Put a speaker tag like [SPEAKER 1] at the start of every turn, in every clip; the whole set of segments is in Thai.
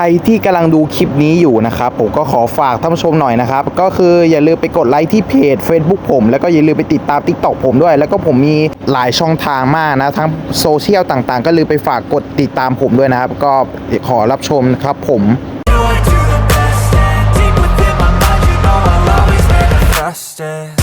[SPEAKER 1] รที่กำลังดูคลิปนี้อยู่นะครับ ผมก็ขอฝากท่านผู้ชมหน่อยนะครับ ก็คืออย่าลืมไปกดไลค์ที่เพจ Facebook ผม แล้วก็อย่าลืมไปติดตาม TikTok ผมด้วย แล้วก็ผมมีหลายช่องทางมากนะ ทั้งโซเชียลต่างๆ ก็ลืมไปฝากกดติดตามผมด้วยนะครับ ก็ขอรับชมครับผม
[SPEAKER 2] do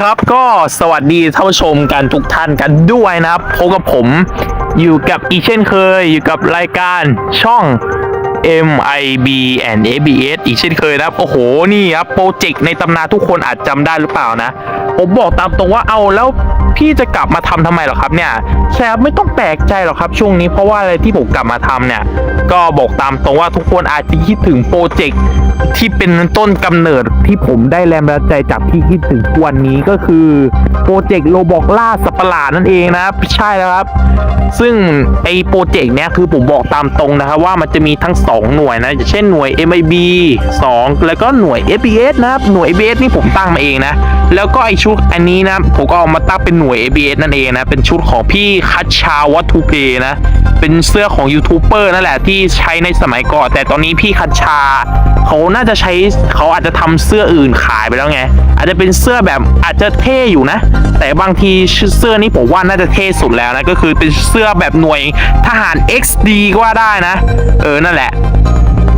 [SPEAKER 3] ครับก็สวัสดีท่านผู้ชมกันทุกท่านกันด้วยนะครับพบกับผมอยู่กับอีเช่นเคย อยู่กับรายการช่อง MIB and ABS อีกเช่นเคยนะครับ โอ้โห นี่ครับ โปรเจกต์ในตำนานทุกคนอาจจำได้หรือเปล่านะ ผมบอกตามตรงว่าเอาแล้วพี่จะกลับมาทำทำไมหรอครับเนี่ยใช่ครับไม่ต้องแปลกใจหรอกครับช่วงนี้เพราะว่าอะไรที่ผมกลับมาทำเนี่ย ก็บอกตามตรงว่าทุกคนอาจจะคิดถึงโปรเจกต์ที่เป็นต้นกำเนิดที่ผมได้แรงบันดาลใจจากที่คิดถึงทุกวันนี้ก็คือโปรเจกต์โลบอกล่าสัประหลาดนั่นเองนะใช่แล้วครับ ซึ่งไอ้โปรเจกต์เนี้ยคือผมบอกตามตรงนะครับว่ามันจะมีทั้ง 2 หน่วยนะเช่นหน่วย MIB 2 แล้วก็หน่วย ABS นะครับหน่วย ABS นี่ผมตั้งมาเองนะ แล้วก็ไอชุดอันนี้นะผมก็เอามาตั้งเป็นหน่วย ABS นั่นเองนะ เป็นชุดของพี่คัชชาวัตถุเพนะ เป็นเสื้อของยูทูบเบอร์นั่นแหละที่ใช้ในสมัยก่อน แต่ตอนนี้พี่คัชชา เขาน่าจะใช้เขาอาจจะทำเสื้ออื่นขายไปแล้วไง อาจจะเป็นเสื้อแบบอาจจะเท่อยู่นะ แต่บางทีเสื้อนี้ผมว่าน่าจะเท่สุดแล้วนะ ก็คือเป็นเสื้อแบบหน่วยทหาร XD ก็ว่าได้นะ เออนั่นแหละ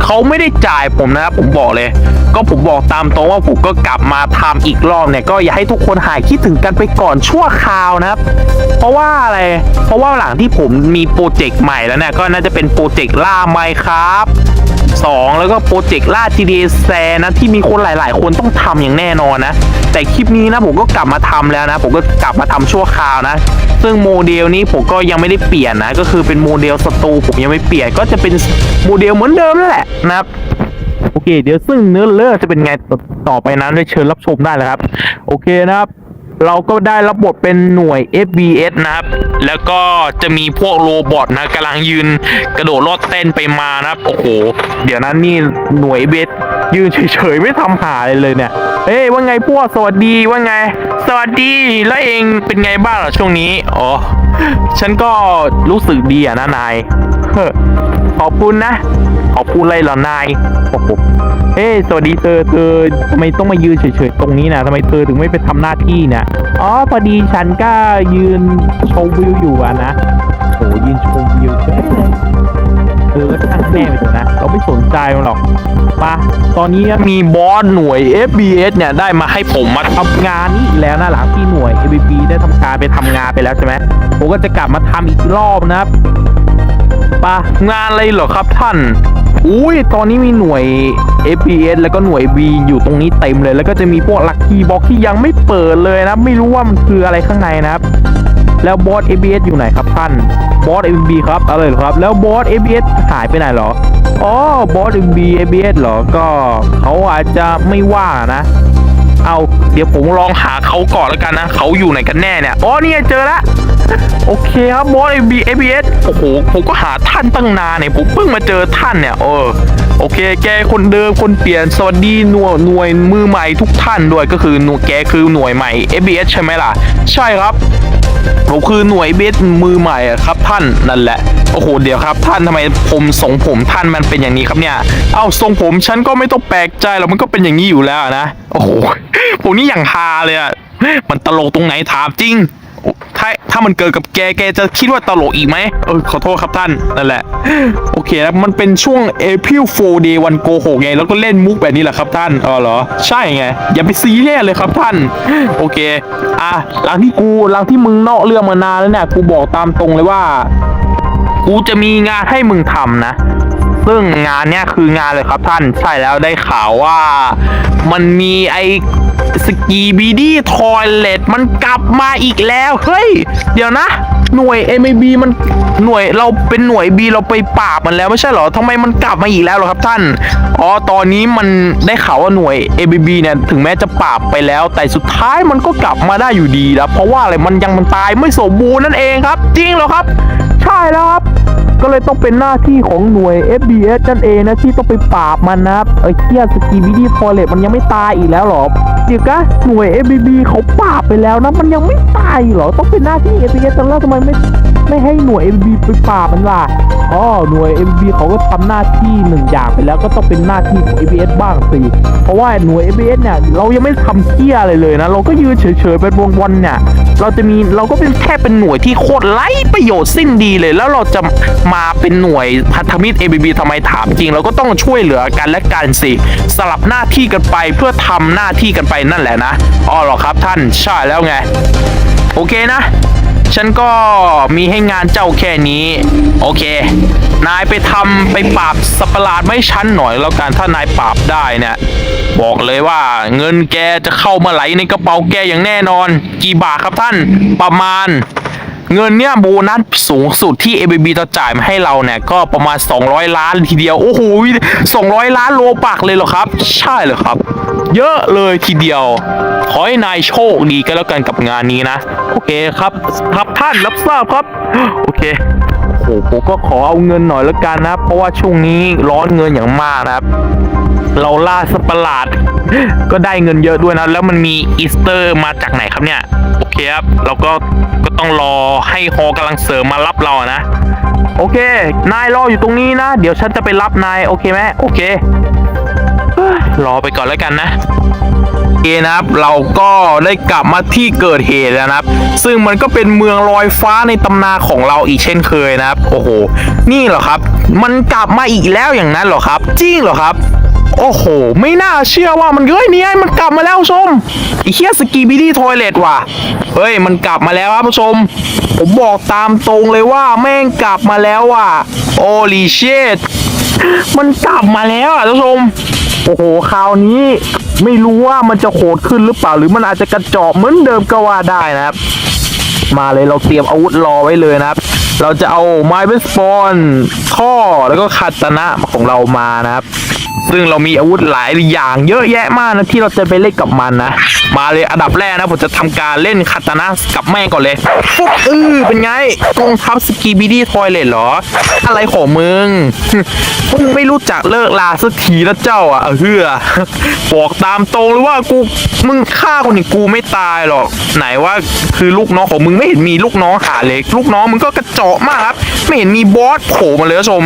[SPEAKER 3] เขาไม่ได้จ่ายผมนะครับผมบอกเลย ก็ผมบอกตามตรงว่าผมก็กลับมาทำอีกรอบเนี่ยก็อย่าให้ทุกคนหายคิดถึงกันไปก่อนชั่วคราวนะครับ เพราะว่าอะไร เพราะว่าหลังที่ผมมีโปรเจกต์ใหม่แล้วเนี่ยก็น่าจะเป็นโปรเจกต์ล่าไมครับ สองแล้วก็โปรเจกต์ล่า GTA แซนะที่มีคนหลาย ๆ คนต้องทำอย่างแน่นอนนะ แต่คลิปนี้นะผมก็กลับมาทำแล้วนะ ผมก็กลับมาทำชั่วคราวนะ ซึ่งโมเดลนี้ผมก็ยังไม่ได้เปลี่ยนนะ ก็คือเป็นโมเดลสตูผมยังไม่เปลี่ยนก็จะเป็นโมเดลเหมือนเดิมนั่นแหละนะครับโอเค เดี๋ยวซึ่งเนื้อเรื่องจะเป็นไงต่อต่อไปนั้นได้เชิญรับชมได้เลยครับ โอเคนะครับ เราก็ได้รับบทเป็นหน่วย FBS นะครับ แล้วก็จะมีพวกโรบอทนะกำลังยืนกระโดดโลดเต้นไปมานะครับ โอ้โห เดี๋ยวนั้นนี่หน่วย FBS ยืนเฉยๆ ไม่ทำหาอะไรเลยเนี่ย เฮ้ย ว่าไงพวก สวัสดีว่าไง สวัสดี แล้วเองเป็นไงบ้างเหรอช่วงนี้ อ๋อ ฉันก็รู้สึกดีอะนะนาย ขอบคุณนะ ขอบคุณเลยเหรอนาย โอ้โหเฮ้ยสวัสดีเธอเธอทำไมต้องมายืนเฉยๆ ตรงนี้นะทำไมเธอถึงไม่ไปทำหน้าที่นี่อ๋อ พอดีฉันก็ยืนชมวิวอยู่อะนะโอ้ยืนชมวิวเฉยเลยเออก็ช่างแม่ไปเถอะนะ เราไม่สนใจมันหรอกปะตอนนี้มีบอสหน่วย FBS เนี่ยได้มาให้ผมมาทำงานนี่อีกแล้วนะหลังที่หน่วย ABB ได้ทำการไปทำงานไปแล้วใช่ไหมผมก็จะกลับมาทำอีกรอบนะครับ ปะงานอะไรเหรอครับท่าน อุ้ยตอนนี้มีหน่วย FPS แล้วก็หน่วย B อยู่ตรงนี้เต็มเลย แล้วก็จะมีพวกลัคกี้บ็อกที่ยังไม่เปิดเลยนะ ไม่รู้ว่ามันคืออะไรข้างในนะครับ แล้วบอส ABS อยู่ไหนครับท่าน บอส MB ครับอะไรเหรอครับ แล้วบอส ABS หายไปไหนเหรอ อ๋อบอส MB ABS เหรอ ก็เขาอาจจะไม่ว่างนะ เอาเดี๋ยวผมลองหาเขาก่อนแล้วกันนะ เขาอยู่ไหนกันแน่เนี่ย อ๋อนี่ไงเจอละ โอเคครับบอสเอบีเอบีเอสโอ้โหผมก็หาท่านตั้งนานเนี่ยผมเพิ่งมาเจอท่านเนี่ยเออโอเค แกคนเดิมคนเปลี่ยนสวัสดีหน่วยหน่วยมือใหม่ทุกท่านด้วยก็คือหน่วยแกคือหน่วยใหม่ FBS ใช่ไหมล่ะ ใช่ครับผมคือหน่วยเบสมือใหม่ครับท่านนั่นแหละโอ้โหเดี๋ยวครับ ท่านทำไมผมทรงผมท่านมันเป็นอย่างนี้ครับเนี่ยเอ้าทรงผมฉันก็ไม่ต้องแปลกใจหรอกมันก็เป็นอย่างนี้อยู่แล้วนะโอ้โหผมนี่อย่างฮาเลยอะมันตลกตรงไหนถามจริง ถ้าถ้ามันเกิดกับแกแกจะคิดว่าตลกอีกไหมเออขอโทษครับท่านนั่นแหละ โอเคนะมันเป็นช่วง April Fool Day วันโกหกไง แล้วก็เล่นมุกแบบนี้แหละครับท่านเออเหรอ ใช่ไง อย่าไปซีเรียสเลยครับท่าน โอเค อะหลังที่กูหลังที่มึงนอกเรื่องมานานแล้วเนี่ยกูบอกตามตรงเลยว่า กูจะมีงานให้มึงทำนะซึ่งงานเนี้ยคืองานเลยครับท่านใช่แล้วได้ข่าวว่ามันมีไอ สกีบีดี้ทอยเลตมันกลับมาอีกแล้ว เฮ้ย เดี๋ยวนะ หน่วย MAB มันหน่วยเราเป็นหน่วย B เราไปปราบมันแล้วไม่ใช่เหรอทำไมมันกลับมาอีกแล้วเหรอครับท่าน อ๋อ ตอนนี้มันได้ข่าวว่าหน่วย ABB เนี่ยถึงแม้จะปราบไปแล้ว แต่สุดท้ายมันก็กลับมาได้อยู่ดีนะเพราะว่าอะไรมันยังมันตายไม่สมบูรณ์นั่นเองครับ จริงเหรอครับ ใช่แล้วครับก็เลยต้องเป็นหน้าที่ของหน่วย FBS นั่นเองนะที่ต้องไปปราบมันนะครับไอ้เคียสกีบิดี้พอเลตมันยังไม่ตายอีกแล้วหรอเดี๋ยกะหน่วย FBB เขาปราบไปแล้วนะ มันยังไม่ตายเหรอ ต้องเป็นหน้าที่ FBS แล้วทำไมไม่ไม่ให้หน่วย FBB ไปปราบมันล่ะอ๋อหน่วย FBB เขาก็ทำหน้าที่หนึ่งอย่างไปแล้วก็ต้องเป็นหน้าที่ของ FBS บ้างสิ เพราะว่าหน่วย FBS เนี่ย เรายังไม่ทำเคียอะไรเลยนะ เราก็ยืนเฉยๆเป็นวันเนี่ย เราจะมีเราก็เป็นแค่เป็นหน่วยที่โคตรไร้ประโยชน์สิ้นดีเลย แล้วเราจะมาเป็นหน่วยพันธมิตร ABB ทำไมถามจริง เราก็ต้องช่วยเหลือกันและกันสิ สลับหน้าที่กันไปเพื่อทำหน้าที่กันไปนั่นแหละนะอ๋อหรอครับท่านใช่แล้วไง โอเคนะ ฉันก็มีให้งานเจ้าแค่นี้ โอเค นายไปทำไปปราบสัประหลาดไม่ชั้นหน่อยแล้วกันถ้านายปราบได้เนี่ยบอกเลยว่าเงินแกจะเข้ามาไหลในกระเป๋าแกอย่างแน่นอน กี่บาทครับท่านประมาณ เงินเนี่ยโบนัสสูงสุดที่ ABB จะจ่ายมาให้เราเนี่ยก็ประมาณ 200 ล้านทีเดียว โอ้โห200 ล้านโลปักเลยเหรอครับ ใช่เหรอครับ เยอะเลยทีเดียว ขอให้นายโชคดีกันแล้วกันกับงานนี้นะ โอเคครับ ครับท่านรับทราบครับ โอเคโอ้โหผมก็ขอเอาเงินหน่อยแล้วกันนะ เพราะว่าช่วงนี้ร้อนเงินอย่างมากนะครับ เราล่าสัตว์ประหลาด ก็ได้เงินเยอะด้วยนะ แล้วมันมีอีสเตอร์มาจากไหนครับเนี่ย โอเคครับเราก็ก็ต้องรอให้ฮอกำลังเสริมมารับเราอะนะ โอเค นายรออยู่ตรงนี้นะ เดี๋ยวฉันจะไปรับนาย โอเคไหมโอเครอไปก่อนแล้วกันนะโอเคนะครับเราก็ได้กลับมาที่เกิดเหตุแล้วนะครับ ซึ่งมันก็เป็นเมืองลอยฟ้าในตำนานของเราอีกเช่นเคยนะครับ โอ้โห นี่เหรอครับ มันกลับมาอีกแล้วอย่างนั้นเหรอครับ จริงเหรอครับ โอ้โห ไม่น่าเชื่อว่ามันเฮ้ยนี่ไงมันกลับมาแล้วชมไอ้เคียสกีบิดี้ทอยเลตว่ะเฮ้ยมันกลับมาแล้วครับผู้ชม ผมบอกตามตรงเลยว่าแม่งกลับมาแล้วว่ะโอลีเชตมันกลับมาแล้วอะท่านผู้ชม โอ้โหคราวนี้ไม่รู้ว่ามันจะโหดขึ้นหรือเปล่า หรือมันอาจจะกระจอกเหมือนเดิมก็ว่าได้นะครับ มาเลยเราเตรียมอาวุธรอไว้เลยนะครับ เราจะเอาไม้เบสบอลข้อแล้วก็คาตนะของเรามานะครับ ซึ่งเรามีอาวุธหลายอย่างเยอะแยะมากนะที่เราจะไปเล่นกับมันนะมาเลยอันดับแรกนะผมจะทำการเล่นคาตานะกับแม่ก่อนเลยฟุ๊บอือเป็นไงกองทัพสกีบีดี้ทอยเลตเหรอ อะไรของมึงมึงไม่รู้จักเลิกลาสักทีนะเจ้าอะเฮือบอกตามตรงเลยว่ากูมึงฆ่าคนอย่างกูไม่ตายหรอก ไหนว่าคือลูกน้องของมึงไม่เห็นมีลูกน้องหาเลยลูกน้องมึงก็กระจอกมากครับ ไม่เห็นมีบอสโผล่มาเลยนผู้ชม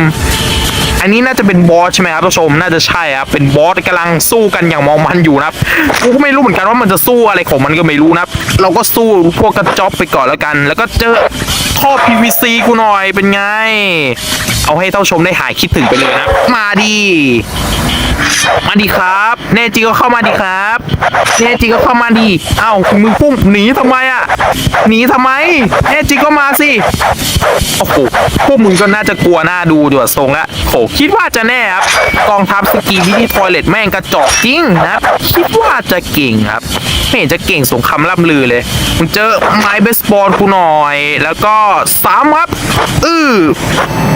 [SPEAKER 3] อันนี้น่าจะเป็นบอสใช่ไหมครับท่านผู้ชมน่าจะใช่ครับเป็นบอสกำลังสู้กันอย่างมองมันอยู่นะครับกูก็ไม่รู้เหมือนกันว่ามันจะสู้อะไรของมันก็ไม่รู้นะครับเราก็สู้พวกกระจอกไปก่อนแล้วกัน แล้วก็เจอท่อ PVC กูหน่อยเป็นไง เอาให้ท่านผู้ชมได้หายคิดถึงไปเลยนะมาดี มาดีครับ แน่จริงก็เข้ามาดีครับ แน่จริงก็เข้ามาดีเอ้ามึงพุ่งหนีทำไมอะ หนีทำไม แน่จริงก็มาสิ โอ้โห พวกมึงก็น่าจะกลัวหน้าดูดีกว่าทรงละโหคิดว่าจะแน่ครับ กองทัพสกีวิธีทอยเลตแม่งกระจอกจริงนะ คิดว่าจะเก่งครับไม่เห็นจะเก่งสงคำล่ำลือเลยมึงเจอไม้เบสบอลกูหน่อย แล้วก็สามครับอื้อ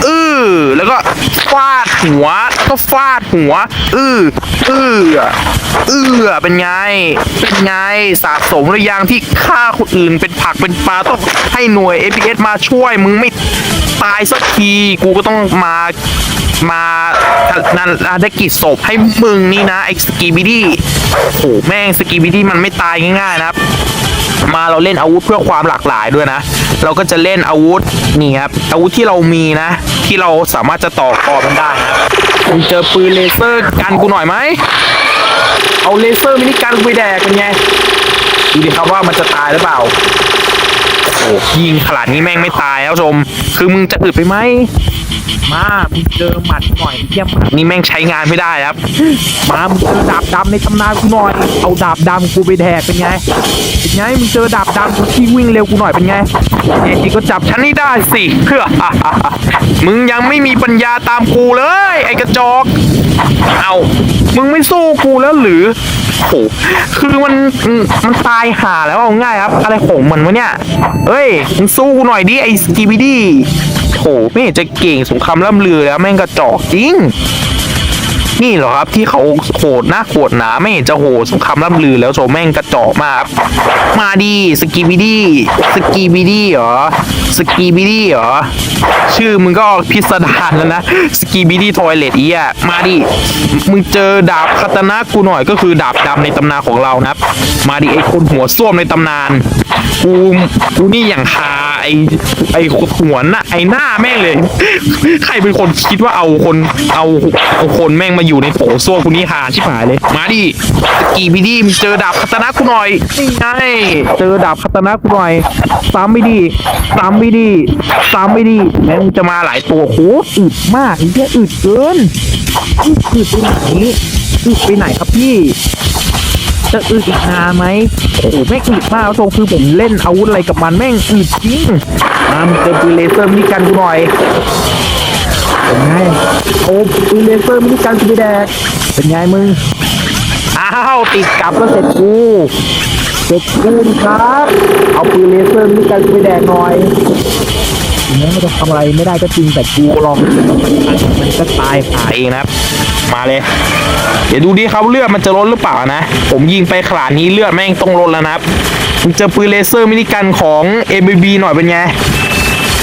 [SPEAKER 3] อื้อแล้วก็ฟาดหัวก็ฟาดหัวอื้ออื้ออื้อเป็นไง เป็นไงสะสมหรือยังที่ฆ่าคนอื่นเป็นผักเป็นปลาต้องให้หน่วย APS มาช่วยมึงไม่ตายสักทีกูก็ต้องมา มานันได้กิจศพให้มึงนี่นะไอ้สกีบิดี้โอ้แม่งสกีบิดี้มันไม่ตายง่ายๆนะครับ มาเราเล่นอาวุธเพื่อความหลากหลายด้วยนะ เราก็จะเล่นอาวุธนี่ครับอาวุธที่เรามีนะ ที่เราสามารถจะต่อกรมันได้นะมึงเจอปืนเลเซอร์กันกูหน่อยไหมเอาเลเซอร์มินิกันกูไปแดกกันไงดูดิครับว่ามันจะตายหรือเปล่าโอ้ยิงขนาดนี้แม่งไม่ตายแล้วชม คือมึงจะอึดไปไหม มามึงเจอหมัดหน่อยเยี่ยมหมัดนี่แม่งใช้งานไม่ได้ครับ มามึงเจอดาบดำในตำนานกูหน่อย เอาดาบดำกูไปแดกเป็นไง เป็นไงมึงเจอดาบดำกูที่วิ่งเร็วกูหน่อยเป็นไงเอ็ก็จับฉันนี่ได้สิเพื่อมึงยังไม่มีปัญญาตามกูเลย ไอ้กระจอก เอามึงไม่สู้กูแล้วหรือโหคือมันอืมมันตายห่าแล้วเอาง่ายครับ อะไรของมันวะเนี่ยเอ้ยมึงสู้กูหน่อยดิไอ้สกีบีดี้ โหไม่จะเก่งสงครามล่ำลือแล้วแม่งกระจอกจริง นี่เหรอครับที่เขาโหดนะโหดหนาไม่เห็นจะโหดสงครามล่ำลือแล้วโชแม่งกระจอกมากมาดีสกีบิดี้สกีบิดี้เหรอสกีบิดี้เหรอชื่อมึงก็พิสดารแล้วนะสกีบิดี้ทอยเลตอีอะมาดิมึงเจอดาบคาตานะกูหน่อยก็คือดาบดำในตำนานของเรานะมาดิไอคนหัวส้วมในตำนาน กูกูนี่อย่างฮาไอไอหัวหน้าไอหน้าแม่งเลย ใครเป็นคนคิดว่าเอาคนเอาเอาคนแม่งมาอยู่ในโถส้วมกูนี่หาชิบหายเลย มาดิสกีบิดี้มึงเจอดาบคาตานะกูหน่อยนี่ไงเจอดาบคาตานะกูหน่อยสามไม่ดีสามไม่ดีสามไม่ดีแม่งจะมาหลายตัวโหอึดมากไอ้เหี้ยอึดเกินอึดไปไหนอึดไปไหนครับพี่ จะอึดอีกนานไหมโอ้โหแม่งอึดมากทรงคือผมเล่นอาวุธอะไรกับมันแม่งอึดจริงมามึงเจอปืนเลเซอร์มินิกันกูหน่อยเป็นไงโอ้ปืนเลเซอร์มินิกันกูไปแดกเป็นไงมึงอ้าวติดกลับก็เสร็จกูเสร็จกูครับ เอาปืนเลเซอร์มินิกันกูไปแดกหน่อยถึงแม้มันจะทำอะไรไม่ได้ก็จริงแต่กูลองมันก็ตายหาเองนะครับ มาเลย ดี๋ยวดูดิครับเลือดมันจะลดหรือเปล่านะ ผมยิงไปขนาดนี้เลือดแม่งต้องลดแล้วนะครับเจอปืนเลเซอร์มินิกันของ m b b หน่อยเป็นไง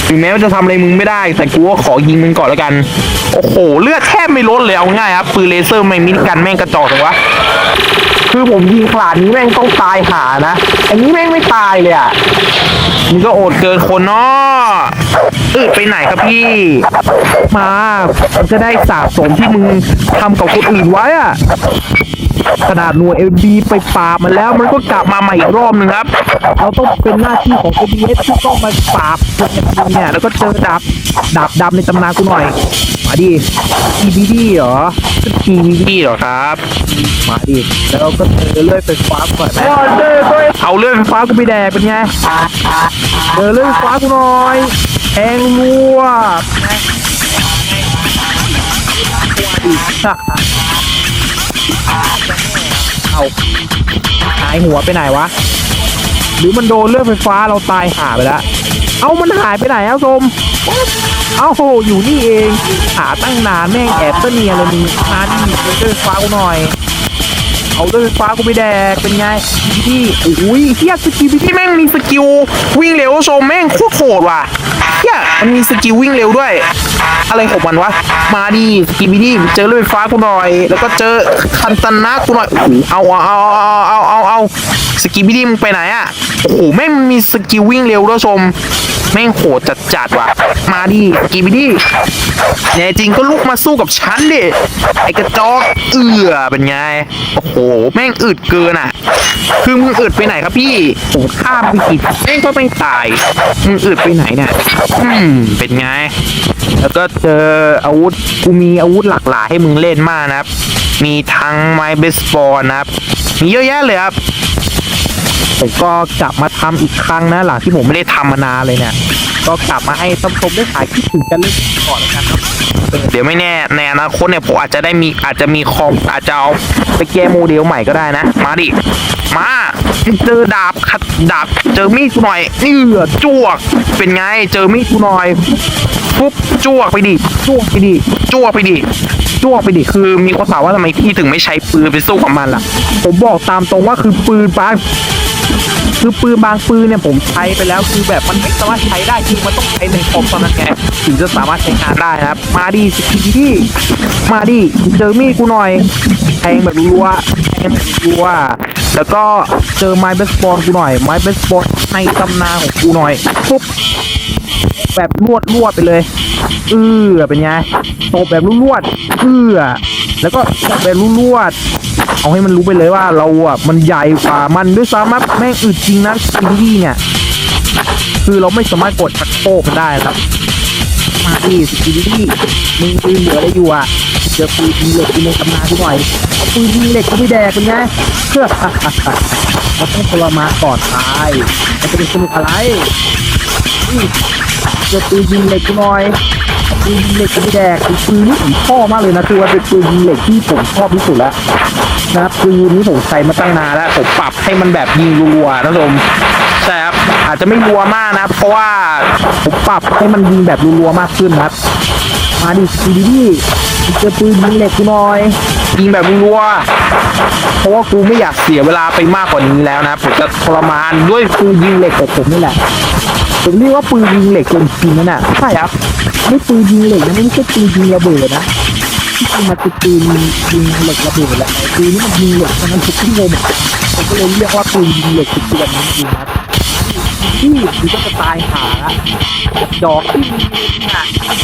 [SPEAKER 3] ถึงแม้ว่าจะทำอะไรมึงไม่ได้ แต่กูก็ขอยิงมึงก่อนแล้วกัน โอ้โห เลือดแทบไม่ลดเลยเอาง่ายครับปืนเลเซอร์แม่มินิกันแม่งกระจอกจังวะคือผมยิงขนาดนี้แม่งต้องตายหานะ อันนี้แม่งไม่ตายเลยอะมึงก็โอดเกินคนเนาะ อึดไปไหนครับพี่ มามันจะได้สาสมที่มึงทำกับคนอื่นไว้อะขนาดหน่วยเอบีไปปราบมันแล้วมันก็กลับมาใหม่อีกรอบหนึ่งครับ เราต้องเป็นหน้าที่ของ o b s ที่ต้องมาปราบคนอย่างมึงเนี่ยแล้วก็เจอดาบดาบดำในตำนานกูหน่อย มาดิ EBD เหรอ EBD เหรอครับ มาดิแล้วก็เจอเลื่อยไฟฟ้าก่อนไหมเอาเลื่อยไฟฟ้ากูไปแดกเป็นไงเจอเลื่อยไฟฟ้ากูหน่อย แทงรัวเอาหายหัวไปไหนวะ หรือมันโดนเลื่อยไฟฟ้าเราตายหาไปแล้ว เอามันหายไปไหนเอ้าชมเอ้าโหอยู่นี่เอง หาตั้งนานแม่งแอบเสนียเลยมึงมาดิเลื่อยไฟฟ้ากูหน่อย เอาเลื่อยไฟฟ้ากูไปแดกเป็นไงพี่อุ้ยเฮียสกิลพี่แม่งมีสกิลวิ่งเร็วชมแม่งโคตรโหดว่ะ ยมันมีสกิลวิ่งเร็วด้วย อะไรของมันวะ มาดิสกิลพี่เจอเลื่อยไฟฟ้ากูหน่อย แล้วก็เจอคันตันนะกูหน่อยโอ้โหเอาเอาเอาเอาเอาเอาสกิลพี่มึงไปไหนอะโอ้โหแม่งมีสกิลวิ่งเร็วด้วยชม แม่งโหดจัดจัดว่ะ มาดิกีบิดี้แน่จริงก็ลุกมาสู้กับฉันดิ ไอ้กระจอกเอือเป็นไง โอ้โห แม่งอึดเกินอะ คือมึงอึดไปไหนครับพี่โอ้ข้ามไปกี่แม่งก็ไม่ตาย มึงอึดไปไหนเนี่ย อืม เป็นไง แล้วก็เจออาวุธ กูมีอาวุธหลากหลายให้มึงเล่นมากนะครับ มีทั้งไม้เบสบอลนะครับ มีเยอะแยะเลยครับ ผมก็กลับมาทำอีกครั้งนะหลังที่ผมไม่ได้ทำมานานเลยเนี่ย ก็กลับมาให้ท่านชมได้หายคิดถึงกันเล่นก่อนแล้วกันครับเดี๋ยวไม่แน่ในอนาคตเนี่ยผมอาจจะได้มีอาจจะมีคอมอาจจะเอาไปแก้โมเดลใหม่ก็ได้นะ มาดิมาเจอดาบขัดดาบเจอมีดกูหน่อยนี่เหลือจวก เป็นไงเจอมีดกูหน่อยปุ๊บจวกไปดิจวกไปดิจวกไปดิจ้วกไปดิคือมีคนถามว่าทำไมพี่ถึงไม่ใช้ปืนไปสู้กับมันล่ะ ผมบอกตามตรงว่าคือปืนปา คือปืนบางปืนเนี่ยผมใช้ไปแล้วคือแบบมันไม่สามารถใช้ได้จริงมันต้องใช้ในคอมตอนนั้นไงถึงจะสามารถใช้งานได้นะครับ มาดิสกิลที่มาดิเจอมีดกูหน่อยแทงแบบรัวแทงแบบรัวแล้วก็เจอไม้เบสบอลกูหน่อยไม้เบสบอลในตำนานของกูหน่อยปุ๊บแบบรวดรวดไปเลยเออเป็นไงตบแบบรวดๆเออแล้วก็ตบแบบรวดๆ เอาให้มันรู้ไปเลยว่าเราอะมันใหญ่กว่ามันด้วยซ้ำครับแม่งอึดจริงนะสกิบิดี้เนี่ย คือเราไม่สามารถกดชักโครกมันได้ครับ มาดิสกิบิดี้มึงปืนเหลืออะไรอยู่อะเจอปืนเหล็กยิงในตำนานกูหน่อยเอาปืนยิงเหล็กกูไม่แดกเป็นไงเพื่อเราต้องทรมานก่อนตายมันจะเป็นสนุกอะไรนี่เจอปืนยิงเหล็กกูหน่อยปืนยิงเหล็กกูไม่แดกปืนนี่ผมชอบมากเลยนะคือว่าเป็นปืนยิงเหล็กที่ผมชอบที่สุดแล้ว นะครับปืนนี้ผมใช้มาตั้งนานแล้วผมปรับให้มันแบบยิงรัวๆนะท่านผู้ชมใช่ครับอาจจะไม่รัวมากนะเพราะว่าผมปรับให้มันยิงแบบรัวๆมากขึ้นครับ มาดิดีดีเจอปืนยิงเหล็กกูหน่อยยิงแบบรัวเพราะว่ากูไม่อยากเสียเวลาไปมากกว่านี้แล้วนะผมจะทรมานด้วยปืนยิงเหล็กของผมนี่แหละผมเรียกว่าปืนยิงเหล็กจริงๆนั่นน่ะใช่ครับไม่ปืนยิงเหล็กนะไม่ใช่ปืนยิงระเบิดนะ งมันคือปืนยิงเหล็กระเบิดและแต่ปืนนี้มันยิงเหล็กมันทุกที่ลมผมก็เลยเรียกว่าปืนยิงเหล็กคือปืนนี้จริงครับที่มันก็จะตายหาละดอกที่มีหนักนะ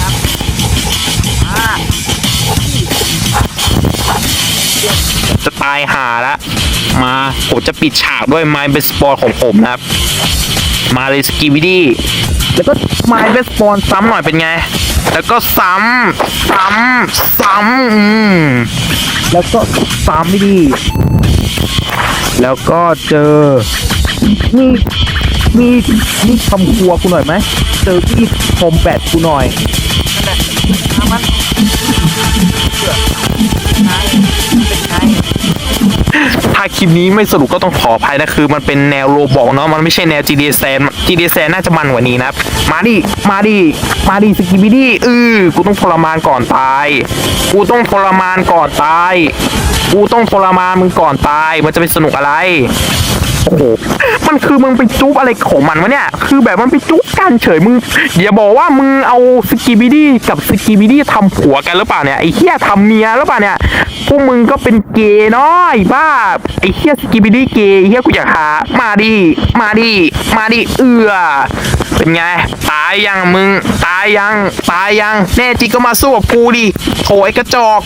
[SPEAKER 3] ครับอ่าจะตายหาละมาผมจะปิดฉากด้วยไม้เบสบอลของผมนะครับ มาเลยสกีวิดี้แล้วก็ไม้เบสบอลซ้ำหน่อยเป็นไง แล้วก็ซ้ำซ้ำซ้ำอืมแล้วก็ซ้ำไม่ดี แล้วก็เจอมีมีมีทำครัวกูหน่อยไหมเจอที่คอมแบทกูหน่อยนั่นแหละมัน ถ้าคลิปนี้ไม่สรุปก็ต้องขออภัยนะคือ มันเป็นแนวโรบอกเนาะมันไม่ใช่แนว GDS แซน GDS แซนน่าจะมันกว่านี้นะมาดิมาดิมาดิสกิบิดี้เออกูต้องทรมานก่อนตาย กูต้องทรมานก่อนตาย กูต้องทรมานมึงก่อนตาย มันจะเป็นสนุกอะไร โอ้โหมันคือมึงไปจุ๊บอะไรของมันวะเนี่ย คือแบบมันไปจุ๊บกันเฉยมึงอย่าบอกว่ามึงเอาสกิบิดี้กับสกิบิดี้ทำผัวกันหรือเปล่าเนี่ยไอ้เฮียทำเมียหรือเปล่าเนี่ยพวกมึงก็เป็นเกย์นาะไอ้บ้าไอ้เฮียสกิบิดี้เกย์เฮียกูอยากหามาดิมาดิมาดิเอือเป็นไง ตายยังมึง ตายยัง ตายยัง แน่จริงก็มาสู้กับกูดิโถไอ้กระจอก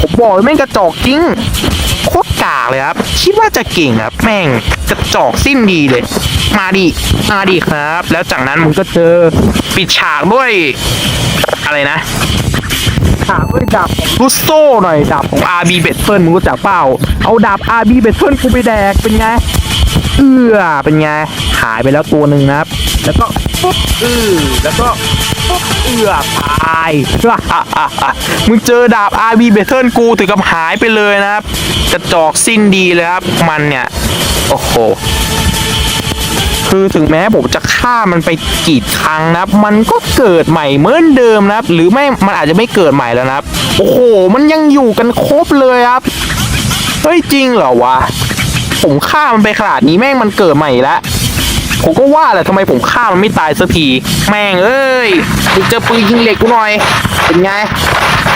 [SPEAKER 3] ผมบอกเลยแม่งกระจอกจริง คตรกากเลยครับ คิดว่าจะเก่งครับแม่งกระจอกสิ้นดีเลย มาดิมาดิครับ แล้วจากนั้นมึงก็เจอปิดฉากด้วย อะไรนะฉากด้วยดาบของรุสโซ่หน่อยดาบของ RB b e t t e r มึงรู้จักเปล่าเอาดาบ RB b e t t e r กูไปแดกเป็นไงเอื้อเป็นไงหายไปแล้วตัวหนึ่งนะครับ แล้วก็ เออแล้วก็ปุ๊บเอือตาย มึงเจอดาบ RB b e t t e r กูถึงกับหายไปเลยนะครับกระจอกสิ้นดีเลยครับ มันเนี่ย โอ้โห คือถึงแม้ผมจะฆ่ามันไปกี่ครั้งนะครับ มันก็เกิดใหม่เหมือนเดิมนะครับ หรือไม่ มันอาจจะไม่เกิดใหม่แล้วนะครับ โอ้โห มันยังอยู่กันครบเลยครับ เฮ้ยจริงเหรอวะ ผมฆ่ามันไปขนาดนี้แม่งมันเกิดใหม่แล้ว ผมก็ว่าแหละทำไมผมฆ่ามันไม่ตายสักที แม่งเอ้ยมึงเจอปืนยิงเหล็กกูหน่อย เป็นไง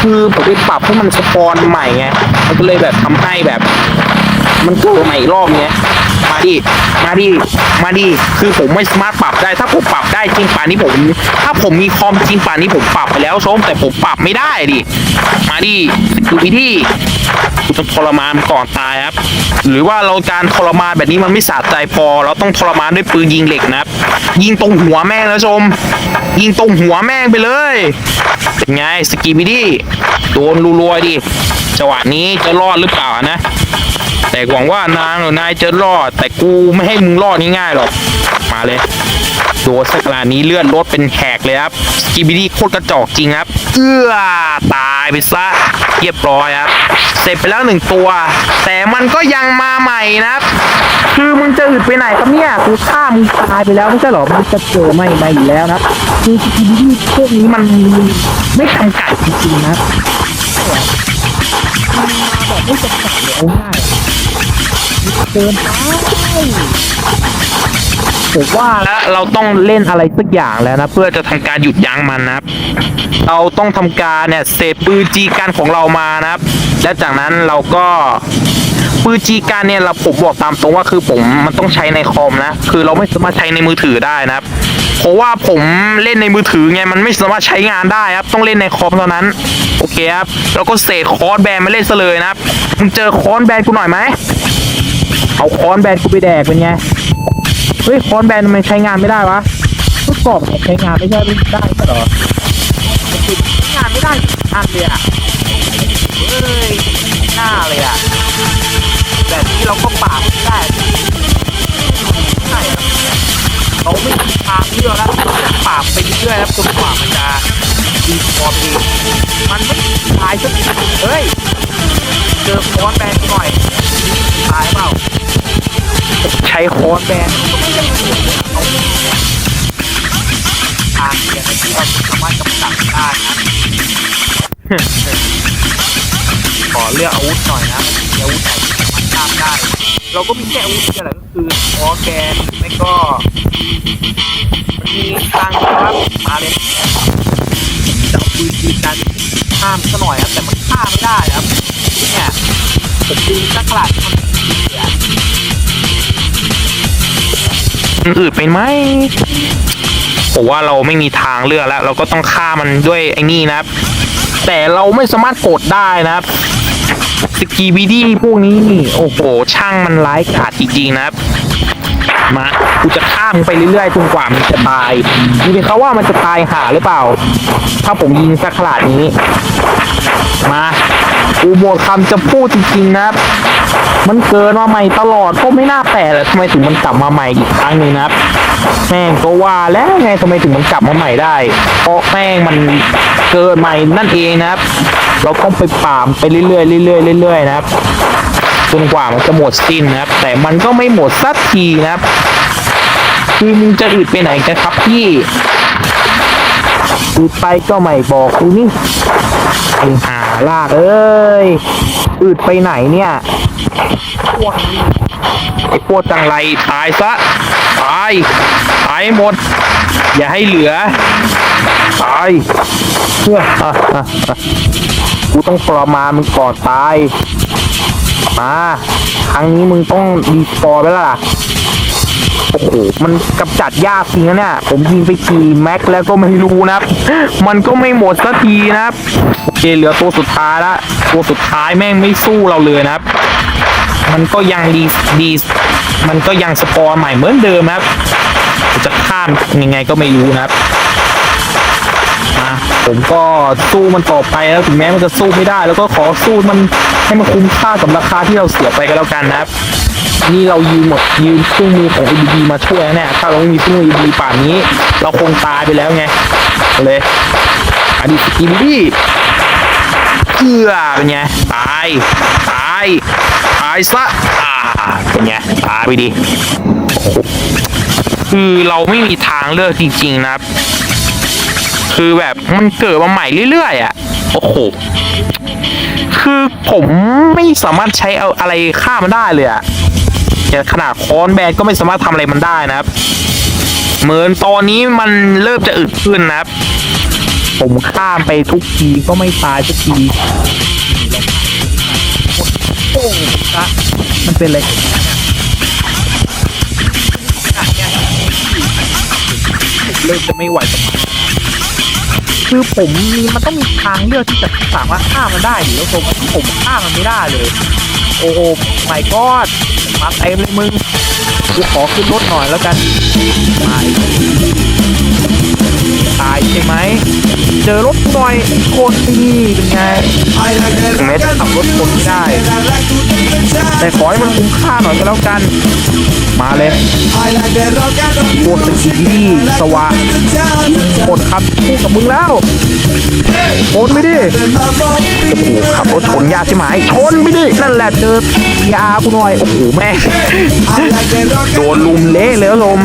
[SPEAKER 3] คือผมไปปรับให้มันสปอนใหม่ไง มันก็เลยแบบทำให้แบบ มันเกิดใหม่อีกรอบเนี้ยมาดิ มาดิ มาดิ คือผมไม่สามารถปรับได้ ถ้าผมปรับได้จริงป่านนี้ผม ถ้าผมมีคอมจริงป่านนี้ผมปรับไปแล้วชมแต่ผมปรับไม่ได้ดิ มาดิคือวิธี กูต้องทรมานมันก่อนตายครับ หรือว่าเราการทรมานแบบนี้มันไม่สะใจพอ เราต้องทรมานด้วยปืนยิงเหล็กนะครับ ยิงตรงหัวแม่งนะชม ยิงตรงหัวแม่งไปเลย เป็นไงสกีบิดี้โดนรัวๆดิจังหวะนี้จะรอดหรือเปล่านะ แต่หวังว่านางหรือนายจะรอด แต่กูไม่ให้มึงรอดง่ายๆหรอกมาเลย โดนสักขนาดนี้เลื่อนรถเป็นแขกเลยครับกีบิดี้โคตรกระจอกจริงครับ เอื้อตายไปซะเรียบร้อยครับ เสร็จไปแล้วหนึ่งตัว แต่มันก็ยังมาใหม่นะครับ คือมึงจะอึดไปไหนครับเนี่ยกูฆ่ามึงตายไปแล้วไม่ใช่หรอมันจะเจอไม่ไมาอยู่แล้วนะคือกีบิดี้พวกนี้มันไม่จำกัดจริงๆนะครับมันมาแบบไม่จำกัดเลยง่ายเกินไป ผมว่าแล้วเราต้องเล่นอะไรสักอย่างแล้วนะ เพื่อจะทำการหยุดยั้งมันนะครับ เราต้องทำการเนี่ยเสพปืนจีกันของเรามานะครับ และจากนั้นเราก็ปืนจีการเนี่ยเราผมบอกตามตรงว่าคือผมมันต้องใช้ในคอมนะ คือเราไม่สามารถใช้ในมือถือได้นะครับ เพราะว่าผมเล่นในมือถือไงมันไม่สามารถใช้งานได้ครับ ต้องเล่นในคอมเท่านั้น โอเคครับแล้วก็เสกคอร์สแบนมาเล่นซะเลยนะครับมึงเจอคอนแบนกูหน่อยไหมเอาคอนแบนกูไปแดกเป็นไง เฮ้ยคอนแบนมันใช้งานไม่ได้วะทดสอบใช้งานไม่ใช่ไม่ได้ใช่หรอใช้งานไม่ได้อันเลยอะเฮ้ยหน้าเลยอะแบบนี้เราก็ปาบไม่ได้ใช่เราไม่มีทางเลือกแล้วเราจะปาบไปเรื่อยๆแล้วจนกว่ามันจะดีพอดีมันไม่ตายสักทีเฮ้ยเจอคอนแบนหน่อยตายเปล่า ใช้โคอนแบนก็ไม่ได้ถูกนะเขาทางเดียวที่เราสามารถกำจัดได้นะขอเลือกอาวุธหน่อยนะมีอาวุธไหนที่สามารถข้ามได้ เราก็มีแค่อาวุธเดียวแหละก็คือคอแกนไม่ก็มันมีทางนะครับมาเลยจะเอาปืนยิงกันข้ามซะหน่อยครับแต่มันข้ามไม่ได้ครับเนี่ยผมดูนักขลาดมันเสีย อืดเป็นไหมผมว่าเราไม่มีทางเลือกแล้ว เราก็ต้องฆ่ามันด้วยไอ้นี่นะครับ แต่เราไม่สามารถกดได้นะครับสกีบีดี้พวกนี้โอ้โหช่างมันร้ายกาจจริงๆนะครับมากูจะข้ามไปเรื่อยๆจนกว่ามันจะตายนี่เป็นเขาว่ามันจะตายหาหรือเปล่า ถ้าผมยิงสักขนาดนี้ มากูหมดคำจะพูดจริงๆนะครับ มันเกินมาใหม่ตลอดก็ไม่น่าแปลกเลยทำไมถึงมันกลับมาใหม่อีกครั้งหนึ่งนะครับแม่งก็ว่าแล้วไงทำไมถึงมันกลับมาใหม่ได้ เพราะแม่งมันเกิดใหม่นั่นเองนะครับ เราต้องไปปามไปเรื่อยๆเรื่อยๆเรื่อยๆนะครับจนกว่ามันจะหมดสิ้นนะครับ แต่มันก็ไม่หมดสักทีนะครับคือมึงจะอืดไปไหนกันครับพี่อืดไปก็ไม่บอกกูนี่ไอ้หาลากเอ้ยอืดไปไหนเนี่ย ไอ้พวกจังไรตายซะ ตาย ตายหมด อย่าให้เหลือ ตายเพื่อกูต้องทรมามึงก่อนตาย มา ครั้งนี้มึงต้องดีพอไปแล้วล่ะ โอ้โห มันกำจัดยากจริงนะเนี่ย ผมยิงไปทีแม็กแล้วก็ไม่รู้นะครับ มันก็ไม่หมดสักทีนะครับ โอเคเหลือตัวสุดท้ายละ ตัวสุดท้ายแม่งไม่สู้เราเลยนะครับ มันก็ยังดีดี มันก็ยังสปอร์ใหม่เหมือนเดิมครับ จะข้ามยังไงก็ไม่รู้นะครับผมก็สู้มันต่อไปแล้วถึงแม้มันจะสู้ไม่ได้ แล้วก็ขอสู้มันให้มันคุ้มค่ากับราคาที่เราเสียไปก็แล้วกันนะครับ นี่เรายืมหมดยืมเครื่องมือของ ABD มาช่วยนะเนี่ยถ้าเราไม่มีเครื่องมือ ABD ป่านนี้ เราคงตายไปแล้วไงเลยอดีต ABD เกลือเป็นไงตายตายตาย ซะอ่าเป็นไงตาไปดิโอ้โหคือเราไม่มีทางเลือกจริง ๆ นะครับ คือแบบมันเกิดมาใหม่เรื่อยๆอะ โอ้โห คือผมไม่สามารถใช้เอาอะไรฆ่ามันได้เลยอะอย่างขนาดค้อนแบนก็ไม่สามารถทำอะไรมันได้นะครับ เหมือนตอนนี้มันเริ่มจะอึดขึ้นนะครับ ผมข้ามไปทุกทีก็ไม่ตายสักที มันเป็นอะไรเริ่มจะไม่ไหวกับมันคือผมมีมันต้องมีทางเลือกที่จะสามารถฆ่ามันได้อยู่แล้วผมผมฆ่ามันไม่ได้เลย โอ้โหไม่กอดมาเต็มเลยมึงกูขอขึ้นรถหน่อยแล้วกันมาอีกตายใช่ไหม เจอรถหน่อยโคตรดีเป็นไงถึงแม้จะขับรถคนไม่ได้ แต่ขอให้มันคุ้มค่าหน่อยก็แล้วกัน เลยโคตรเป็นสิ่งที่สว่างหมดครับคู่กับมึงแล้วชนไม่ดิโอ้โหขับรถชนยากใช่ไหมชนไม่ดินั่นแหละเจอยากูหน่อย โอ้โหแม่โดนลุมเละเลยลม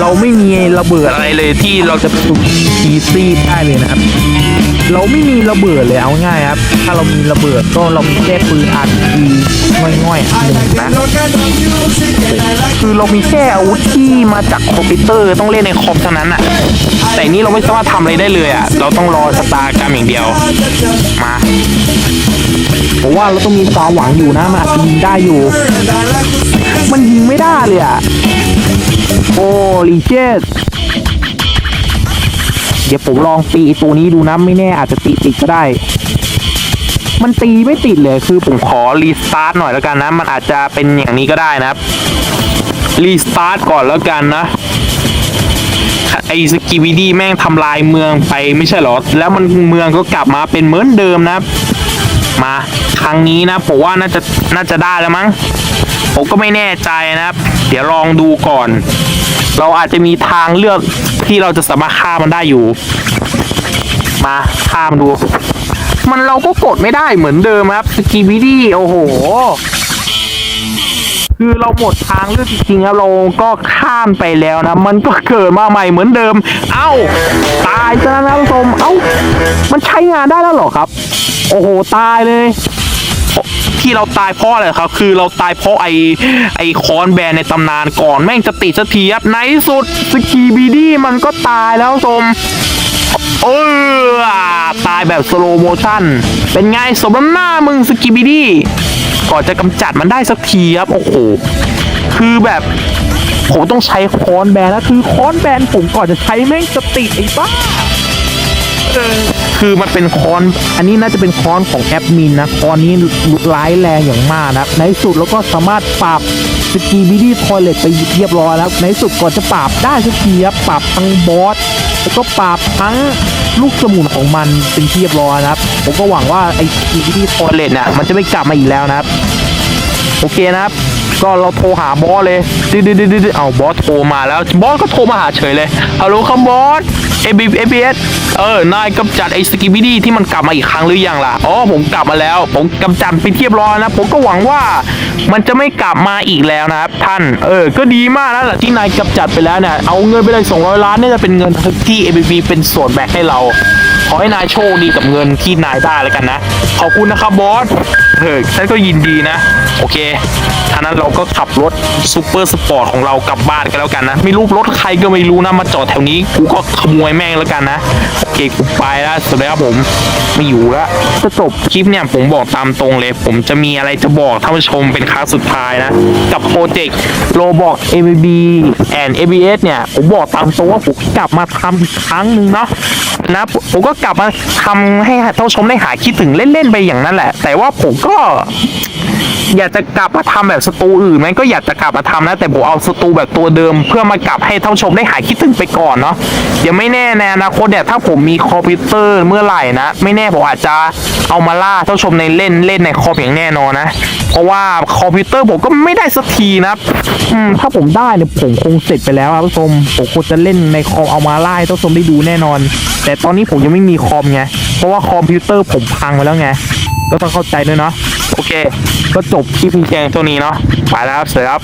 [SPEAKER 3] เราไม่มีระเบิดอะไรเลยที่เราจะถูกทีซีได้เลยนะครับ เราไม่มีระเบิดเลยเอาง่ายครับ ถ้าเรามีระเบิดก็เรามีแค่ปืนอาร์พีง่อยๆอันหนึ่งนะคือเรามีแค่อาวุธที่มาจากคอมพิวเตอร์ต้องเล่นในคอมเท่านั้นอะ แต่นี่เราไม่สามารถทำอะไรได้เลยอะ เราต้องรอสตาร์กรรมอย่างเดียว มาผมว่าเราต้องมีความหวังอยู่นะมันอาจจะยิงได้อยู่ มันยิงไม่ได้เลยอะโอ้ลีเจส ดี๋ยวผมลองตีตัวนี้ดูนะไม่แน่อาจจะตีติดก็ได้ มันตีไม่ติดเลยคือผมขอรีสตาร์ทหน่อยแล้วกันนะ มันอาจจะเป็นอย่างนี้ก็ได้นะครับรีสตาร์ทก่อนแล้วกันนะไอสกิวิดี้แม่งทำลายเมืองไปไม่ใช่หรอ แล้วมันเมืองก็กลับมาเป็นเหมือนเดิมนะ มาครั้งนี้นะผมว่าน่าจะน่าจะได้แล้วมั้งผมก็ไม่แน่ใจนะครับ เดี๋ยวลองดูก่อน เราอาจจะมีทางเลือก ที่เราจะสามารถฆ่ามันได้อยู่ มาฆ่ามันดู มันเราก็กดไม่ได้เหมือนเดิมครับสกีบิดี้โอ้โห คือเราหมดทางเลือกจริงๆครับเราก็ข้ามไปแล้วนะ มันก็เกิดมาใหม่เหมือนเดิม เอ้า ตายซะแล้วนะผู้ชมเอ้า มันใช้งานได้แล้วเหรอครับ โอ้โห ตายเลย ที่เราตายเพราะอะไรครับ คือเราตายเพราะไอไอคอนแบนในตำนานก่อนแม่งจะติดสักทีครับในสุดสกีบีดี้มันก็ตายแล้วผู้ชมเออตายแบบสโลโมชั่น เป็นไงสมน้ำหน้ามึงสกิบิดี้ก่อนจะกำจัดมันได้สักทีครับ โอ้โห คือแบบผมต้องใช้คอนแบนแล้วคือคอนแบนผมก่อนจะใช้แม่งจะติดไอ้บ้า คือมันเป็นคอนอันนี้น่าจะเป็นคอนของแอดมินนะคอนนี้ร้ายแรงอย่างมากนะในสุดแล้วก็สามารถปราบสกีบิดี้ทอยเลตไปเรียบร้อยแล้ว ในสุดก่อนจะปราบได้สักทีครับปราบทั้งบอสแล้วก็ปราบทั้งลูกสมุนของมันเป็นเรียบร้อยนะครับ ผมก็หวังว่าไอ้สกีบิดี้ทอยเลตเนี่ยมันจะไม่กลับมาอีกแล้วนะครับ โอเคนะครับก็เราโทรหาบอสเลยดืดดืดเอาบอสโทรมาแล้ว บอสก็โทรมาหาเฉยเลยฮัลโหลครับบอสเอบีเอบีเอส เออนายกำจัดไอ้สกิบิดี้ที่มันกลับมาอีกครั้งหรือยังล่ะอ๋อผมกลับมาแล้ว ผมกำจัดไปเรียบร้อยนะ ผมก็หวังว่ามันจะไม่กลับมาอีกแล้วนะครับท่านเออก็ดีมากแล้วแหละที่นายกำจัดไปแล้วเนี่ยเอาเงินไปเลย200ล้านนี่จะเป็นเงินที่ ABB เป็นส่วนแบ่งให้เราขอให้นายโชคดีกับเงินที่นายได้แล้วกันนะขอบคุณนะครับบอสเออฉันก็ยินดีนะ โอเคท่านั้นเราก็ขับรถซูเปอร์สปอร์ตของเรากลับบ้านกันแล้วกันนะไม่รู้รถใครก็ไม่รู้นะมาจอดแถวนี้กูก็ขโมยแม่งแล้วกันนะ เคกูไปแล้วสวัสดีครับผมไม่อยู่แล้วจะจบคลิปเนี่ยผมบอกตามตรงเลย ผมจะมีอะไรจะบอกท่านผู้ชมเป็นครั้งสุดท้ายนะ กับโปรเจกต์โรบอก ABB and ABS เนี่ย ผมบอกตามตรงว่าผมกลับมาทำอีกครั้งหนึ่งเนาะนะผมก็กลับมาทำให้ท่านผู้ชมได้หายคิดถึงเล่นๆไปอย่างนั้นแหละ แต่ว่าผมก็ อยากจะกลับมาทำแบบสตูอื่นไหมก็อยากจะกลับมาทำนะ แต่ผมเอาสตูแบบตัวเดิม เพื่อมากลับให้ท่านชมได้หายคิดถึงไปก่อนเนาะเดี๋ยวไม่แน่ในอนาคตเนี่ยถ้าผมมีคอมพิวเตอร์เมื่อไหร่นะ ไม่แน่ผมอาจจะเอามาล่าท่านชมในเล่นเล่นในคอมอย่างแน่นอนนะ เพราะว่าคอมพิวเตอร์ผมก็ไม่ได้สักทีนะอืมถ้าผมได้เนี่ยผมคงเสร็จไปแล้วครับท่านชมผมคงจะเล่นในคอมเอามาล่าให้ท่านชมได้ดูแน่นอน แต่ตอนนี้ผมยังไม่มีคอมไงเพราะว่าคอมพิวเตอร์ผมพังไปแล้วไงก็ต้องเข้าใจด้วยเนาะ โอเค ก็จบคลิปเพียงเท่านี้เนาะไปแล้วครับสวัสดีครับ